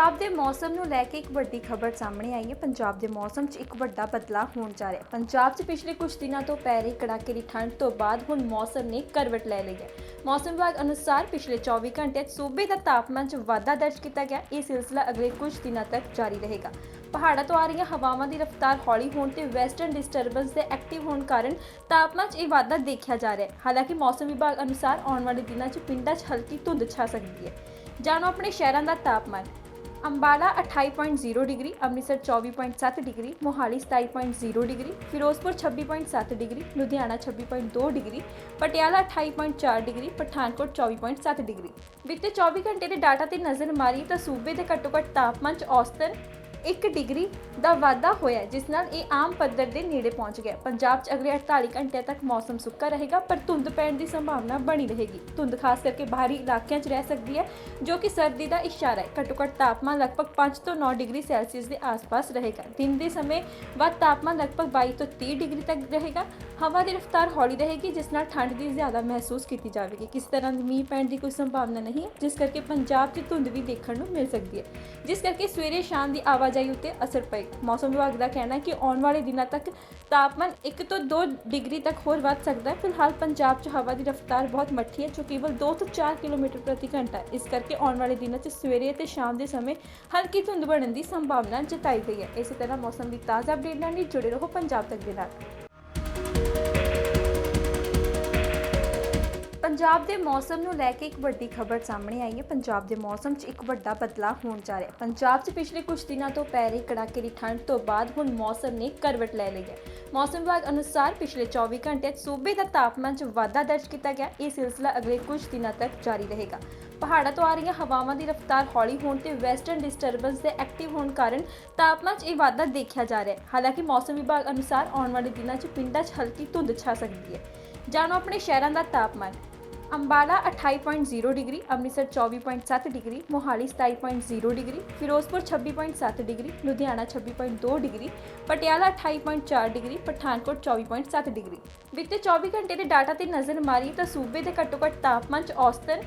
ਪੰਜਾਬ ਦੇ ਮੌਸਮ ਨੂੰ ਲੈ ਕੇ ਇੱਕ ਵੱਡੀ ਖਬਰ ਸਾਹਮਣੇ ਆਈ ਹੈ। ਪੰਜਾਬ ਦੇ ਮੌਸਮ 'ਚ ਇੱਕ ਵੱਡਾ ਬਦਲਾਅ ਹੋਣ ਜਾ ਰਿਹਾ। ਹੈ ਪੰਜਾਬ 'ਚ ਪਿਛਲੇ ਕੁਝ ਦਿਨਾਂ ਤੋਂ ਪੈ ਰਹੀ ਕੜਾਕੇ ਦੀ ਠੰਡ ਤੋਂ ਬਾਅਦ ਹੁਣ ਮੌਸਮ ਨੇ ਕਰਵਟ ਲੈ ਲਈ ਹੈ। ਮੌਸਮ ਵਿਭਾਗ ਅਨੁਸਾਰ ਪਿਛਲੇ 24 ਘੰਟੇ 'ਚ ਸੂਬੇ ਦਾ ਤਾਪਮਾਨ 'ਚ ਵਾਧਾ ਦਰਜ ਕੀਤਾ ਗਿਆ। ਇਹ ਸਿਲਸਿਲਾ ਅਗਲੇ ਕੁਝ ਦਿਨਾਂ ਤੱਕ ਜਾਰੀ ਰਹੇਗਾ। ਪਹਾੜਾਂ ਤੋਂ ਆ ਰਹੀਆਂ ਹਵਾਵਾਂ ਦੀ ਰਫ਼ਤਾਰ ਹੌਲੀ ਹੋਣ ਤੇ ਵੈਸਟਰਨ ਡਿਸਟਰਬੈਂਸ ਦੇ ਐਕਟਿਵ ਹੋਣ ਕਾਰਨ ਤਾਪਮਾਨ 'ਚ ਇਹ ਵਾਧਾ ਦੇਖਿਆ ਜਾ ਰਿਹਾ ਹੈ। ਹਾਲਾਂਕਿ ਮੌਸਮ ਵਿਭਾਗ ਅਨੁਸਾਰ ਆਉਣ ਵਾਲੇ ਦਿਨਾਂ 'ਚ ਪਿੰਡਾਂ 'ਚ ਹਲਕੀ ਧੁੰਦ ਛਾ ਸਕਦੀ ਹੈ। ਜਾਣੋ ਆਪਣੇ ਸ਼ਹਿਰਾਂ ਦਾ ਤਾਪਮਾਨ। Ambala 28.0 degree, Amritsar 24.7 degree, Mohali 27.0 degree, Firozpur 26.7 degree, Ludhiana 26.2 degree, Patiala 28.4 degree, Pathankot 24.7 degree. ਬੀਤੇ 24 ਘੰਟੇ ਦੇ ਡਾਟਾ ਤੇ ਨਜ਼ਰ ਮਾਰੀ ਤਾਂ ਸੂਬੇ ਦੇ ਘੱਟੋ ਘੱਟ ਤਾਪਮਾਨ 'ਚ ਔਸਤਨ 1 ਡਿਗਰੀ ਦਾ ਵਾਧਾ ਹੋਇਆ ਜਿਸ ਨਾਲ ਇਹ ਆਮ ਪੱਧਰ ਦੇ ਨੇੜੇ ਪਹੁੰਚ ਗਿਆ ਪੰਜਾਬ 'ਚ ਅਗਲੇ 48 ਘੰਟਿਆਂ ਤੱਕ ਮੌਸਮ ਸੁੱਕਾ ਰਹੇਗਾ, ਪਰ ਧੁੰਦ ਪੈਣ ਦੀ ਸੰਭਾਵਨਾ ਬਣੀ ਰਹੇਗੀ। ਧੁੰਦ ਖਾਸ ਕਰਕੇ ਬਾਹਰੀ ਇਲਾਕਿਆਂ 'ਚ ਰਹਿ ਸਕਦੀ ਹੈ, ਜੋ ਕਿ ਸਰਦੀ ਦਾ ਇਸ਼ਾਰਾ ਹੈ। ਘੱਟੋ ਘੱਟ ਤਾਪਮਾਨ ਲਗਭਗ 5 ਤੋਂ 9 ਡਿਗਰੀ ਸੈਲਸੀਅਸ ਦੇ ਆਸ-ਪਾਸ ਰਹੇਗਾ। ਦਿਨ ਦੇ ਸਮੇਂ ਵੱਧ ਤਾਪਮਾਨ ਲਗਭਗ 22 ਤੋਂ 30 ਡਿਗਰੀ ਤੱਕ ਰਹੇਗਾ। ਹਵਾ ਦੀ ਰਫ਼ਤਾਰ ਹੌਲੀ ਰਹੇਗੀ, ਜਿਸ ਨਾਲ ਠੰਡ ਦੀ ਜ਼ਿਆਦਾ ਮਹਿਸੂਸ ਕੀਤੀ ਜਾਵੇਗੀ। ਕਿਸੇ ਤਰ੍ਹਾਂ ਦੀ ਮੀਂਹ ਪੈਣ ਦੀ ਕੋਈ ਸੰਭਾਵਨਾ ਨਹੀਂ ਹੈ, ਜਿਸ ਕਰਕੇ ਪੰਜਾਬ 'ਚ ਧੁੰਦ ਵੀ ਦੇਖਣ ਨੂੰ ਮਿਲ ਸਕਦੀ ਹੈ। ਜਿਸ ਕਰਕੇ ਸਵੇਰੇ ਸ਼ਾਮ ਦੀ ਆਵਾਜ਼ ਆਵਾਜਾਈ ਉੱਤੇ ਅਸਰ ਪਏ। ਮੌਸਮ ਵਿਭਾਗ ਦਾ ਕਹਿਣਾ ਹੈ ਕਿ ਆਉਣ ਵਾਲੇ ਦਿਨਾਂ ਤੱਕ ਤਾਪਮਾਨ 1 ਤੋਂ 2 ਡਿਗਰੀ ਤੱਕ ਹੋਰ ਵੱਧ ਸਕਦਾ ਹੈ। ਫਿਲਹਾਲ ਪੰਜਾਬ 'ਚ ਹਵਾ ਦੀ ਰਫ਼ਤਾਰ ਬਹੁਤ ਮੱਠੀ ਹੈ, ਜੋ ਕੇਵਲ 2 ਤੋਂ 4 ਕਿਲੋਮੀਟਰ ਪ੍ਰਤੀ ਘੰਟਾ ਇਸ ਕਰਕੇ ਆਉਣ ਵਾਲੇ ਦਿਨਾਂ 'ਚ ਸਵੇਰੇ ਅਤੇ ਸ਼ਾਮ ਦੇ ਸਮੇਂ ਹਲਕੀ ਧੁੰਦ ਬਣਨ ਦੀ ਸੰਭਾਵਨਾ ਜਤਾਈ ਗਈ ਹੈ। ਇਸੇ ਤਰ੍ਹਾਂ ਮੌਸਮ ਦੀ ਤਾਜ਼ਾ ਅਪਡੇਟ ਨਾਲ ਲਈ ਜੁੜੇ ਰਹੋ ਪੰਜਾਬ ਤੱਕ ਦੇ ਨਾਲ। ਪੰਜਾਬ ਦੇ ਮੌਸਮ ਨੂੰ ਲੈ ਕੇ ਇੱਕ ਵੱਡੀ ਖਬਰ ਸਾਹਮਣੇ ਆਈ ਹੈ। ਪੰਜਾਬ ਦੇ ਮੌਸਮ 'ਚ ਇੱਕ ਵੱਡਾ ਬਦਲਾਅ ਹੋਣ ਜਾ ਰਿਹਾ ਹੈ। ਪੰਜਾਬ 'ਚ ਪਿਛਲੇ ਕੁਝ ਦਿਨਾਂ ਤੋਂ ਪੈ ਰਹੀ ਕੜਾਕੇ ਦੀ ਠੰਡ ਤੋਂ ਬਾਅਦ ਹੁਣ ਮੌਸਮ ਨੇ ਕਰਵਟ ਲੈ ਲਈ ਹੈ। ਮੌਸਮ ਵਿਭਾਗ ਅਨੁਸਾਰ ਪਿਛਲੇ 24 ਘੰਟੇ 'ਚ ਸੂਬੇ ਦਾ ਤਾਪਮਾਨ 'ਚ ਵਾਧਾ ਦਰਜ ਕੀਤਾ ਗਿਆ। ਇਹ ਸਿਲਸਿਲਾ ਅਗਲੇ ਕੁਝ ਦਿਨਾਂ ਤੱਕ ਜਾਰੀ ਰਹੇਗਾ। ਪਹਾੜਾਂ ਤੋਂ ਆ ਰਹੀਆਂ ਹਵਾਵਾਂ ਦੀ ਰਫ਼ਤਾਰ ਹੌਲੀ ਹੋਣ ਤੇ ਵੈਸਟਰਨ ਡਿਸਟਰਬੈਂਸ ਦੇ ਐਕਟਿਵ ਹੋਣ ਕਾਰਨ ਤਾਪਮਾਨ 'ਚ ਇਹ ਵਾਧਾ ਦੇਖਿਆ ਜਾ ਰਿਹਾ ਹੈ। ਹਾਲਾਂਕਿ ਮੌਸਮ ਵਿਭਾਗ ਅਨੁਸਾਰ ਆਉਣ ਵਾਲੇ ਦਿਨਾਂ 'ਚ ਪਿੰਡਾਂ 'ਚ ਹਲਕੀ ਧੁੰਦ ਛਾ ਸਕਦੀ ਹੈ। ਜਾਣੋ ਆਪਣੇ ਸ਼ਹਿਰਾਂ ਦਾ ਤਾਪਮਾਨ। Ambala 28.0 degree, Amritsar 24.7 degree, Mohali 27.0 degree, Firozpur 26.7 degree, Ludhiana 26.2 degree, Patiala 28.4 degree, Pathankot 24.7 degree. ਬੀਤੇ 24 ਘੰਟੇ ਦੇ ਡਾਟਾ ਤੇ ਨਜ਼ਰ ਮਾਰੀ ਤਾਂ ਸੂਬੇ ਦੇ ਘੱਟੋ ਘੱਟ ਤਾਪਮਾਨ 'ਚ ਔਸਤਨ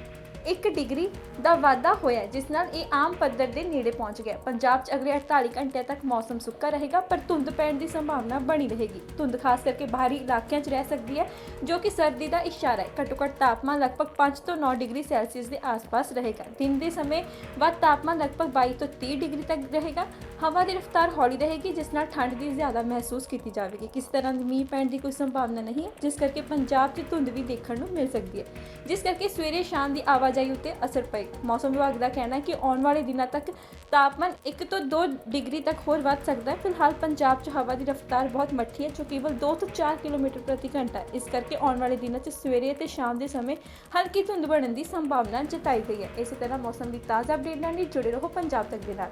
1 ਡਿਗਰੀ ਦਾ ਵਾਧਾ ਹੋਇਆ ਜਿਸ ਨਾਲ ਇਹ ਆਮ ਪੱਧਰ ਦੇ ਨੇੜੇ ਪਹੁੰਚ ਗਿਆ ਪੰਜਾਬ 'ਚ ਅਗਲੇ 48 ਘੰਟਿਆਂ ਤੱਕ ਮੌਸਮ ਸੁੱਕਾ ਰਹੇਗਾ, ਪਰ ਧੁੰਦ ਪੈਣ ਦੀ ਸੰਭਾਵਨਾ ਬਣੀ ਰਹੇਗੀ। ਧੁੰਦ ਖਾਸ ਕਰਕੇ ਬਾਹਰੀ ਇਲਾਕਿਆਂ 'ਚ ਰਹਿ ਸਕਦੀ ਹੈ, ਜੋ ਕਿ ਸਰਦੀ ਦਾ ਇਸ਼ਾਰਾ ਹੈ। ਘੱਟੋ ਘੱਟ ਤਾਪਮਾਨ ਲਗਭਗ 5 ਤੋਂ 9 ਡਿਗਰੀ ਸੈਲਸੀਅਸ ਦੇ ਆਸ-ਪਾਸ ਰਹੇਗਾ। ਦਿਨ ਦੇ ਸਮੇਂ ਵੱਧ ਤਾਪਮਾਨ ਲਗਭਗ 22 ਤੋਂ 30 ਡਿਗਰੀ ਤੱਕ ਰਹੇਗਾ। ਹਵਾ ਦੀ ਰਫ਼ਤਾਰ ਹੌਲੀ ਰਹੇਗੀ, ਜਿਸ ਨਾਲ ਠੰਡ ਦੀ ਜ਼ਿਆਦਾ ਮਹਿਸੂਸ ਕੀਤੀ ਜਾਵੇਗੀ। ਕਿਸੇ ਤਰ੍ਹਾਂ ਦੀ ਮੀਂਹ ਪੈਣ ਦੀ ਕੋਈ ਸੰਭਾਵਨਾ ਨਹੀਂ ਹੈ, ਜਿਸ ਕਰਕੇ ਪੰਜਾਬ 'ਚ ਧੁੰਦ ਵੀ ਦੇਖਣ ਨੂੰ ਮਿਲ ਸਕਦੀ ਹੈ। ਜਿਸ ਕਰਕੇ ਸਵੇਰੇ ਸ਼ਾਮ ਦੀ ਆਵਾਜ਼ ਆਵਾਜਾਈ ਉੱਤੇ ਅਸਰ ਪਏ। ਮੌਸਮ ਵਿਭਾਗ ਦਾ ਕਹਿਣਾ ਹੈ ਕਿ ਆਉਣ ਵਾਲੇ ਦਿਨਾਂ ਤੱਕ ਤਾਪਮਾਨ 1 ਤੋਂ 2 ਡਿਗਰੀ ਤੱਕ ਹੋਰ ਵੱਧ ਸਕਦਾ ਹੈ। ਫਿਲਹਾਲ ਪੰਜਾਬ 'ਚ ਹਵਾ ਦੀ ਰਫ਼ਤਾਰ ਬਹੁਤ ਮੱਠੀ ਹੈ, ਜੋ ਕੇਵਲ 2 ਤੋਂ 4 ਕਿਲੋਮੀਟਰ ਪ੍ਰਤੀ ਘੰਟਾ ਹੈ। ਇਸ ਕਰਕੇ ਆਉਣ ਵਾਲੇ ਦਿਨਾਂ 'ਚ ਸਵੇਰੇ ਅਤੇ ਸ਼ਾਮ ਦੇ ਸਮੇਂ ਹਲਕੀ ਧੁੰਦ ਬਣਨ ਦੀ ਸੰਭਾਵਨਾ ਜਤਾਈ ਗਈ ਹੈ। ਇਸੇ ਤਰ੍ਹਾਂ ਮੌਸਮ ਦੀ ਤਾਜ਼ਾ ਅਪਡੇਟ ਲੈਣ ਲਈ ਜੁੜੇ ਰਹੋ ਪੰਜਾਬ ਤੱਕ ਦੇ ਨਾਲ।